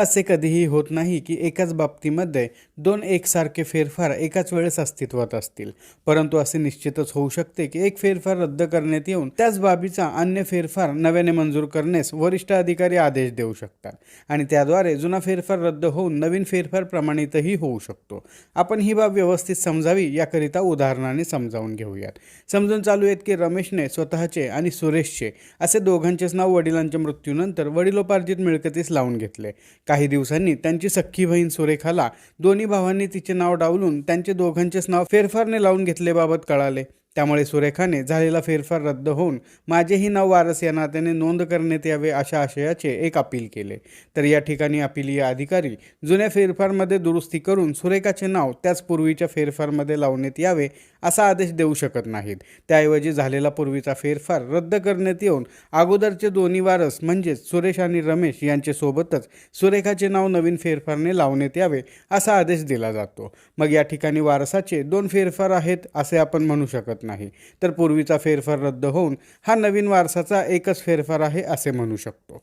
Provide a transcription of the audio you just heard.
असे कधीही होत नाही की एकाच बाबतीमध्ये दोन एकसारखे फेरफार एकाच वेळेस अस्तित्वात असतील. परंतु असे निश्चितच होऊ शकते की एक फेरफार रद्द करण्यात येऊन त्याच बाबीचा अन्य फेरफार नव्याने मंजूर करण्यास वरिष्ठ अधिकारी आदेश देऊ शकतात. आणि त्याद्वारे जुना फेरफार रद्द होऊन नवीन फेरफार प्रमाणितही होऊ शकतो. आपण ही बाब व्यवस्थित समजावी याकरिता उदाहरणाने समजावून घेऊयात. समजून चालू आहेत की रमेशने स्वतःचे आणि सुरेशचे असे दोघांचेच नाव वडिलांच्या मृत्यूनंतर वडिलोपार्जित मिळकतीस लावून घेतले. काही दिवसांनी त्यांची सख्खी बहीण सुरेखाला दोन्ही भावांनी तिचे नाव डावलून त्यांचे दोघांचेच नाव फेरफारने लावून घेतल्याबाबत कळाले. त्यामुळे सुरेखाने झालेला फेरफार रद्द होऊन माझेही नाव वारस या नात्याने नोंद करण्यात यावे अशा आशयाचे एक अपील केले. तर या ठिकाणी अपिलीय अधिकारी जुन्या फेरफारमध्ये दुरुस्ती करून सुरेखाचे नाव त्याच पूर्वीच्या फेरफारमध्ये लावण्यात यावे असा आदेश देऊ शकत नाहीत. त्याऐवजी झालेला पूर्वीचा फेरफार रद्द करण्यात येऊन अगोदरचे दोन्ही वारस म्हणजेच सुरेश आणि रमेश यांचे सोबतच सुरेखाचे नाव नवीन फेरफारने लावण्यात यावे असा आदेश दिला जातो. मग या ठिकाणी वारसाचे दोन फेरफार आहेत असे आपण म्हणू शकत शकत नाही. तर पूर्वीचा फेरफार रद्द होऊन हा नवीन वारसाचा एकच फेरफार आहे असे म्हणू शकतो.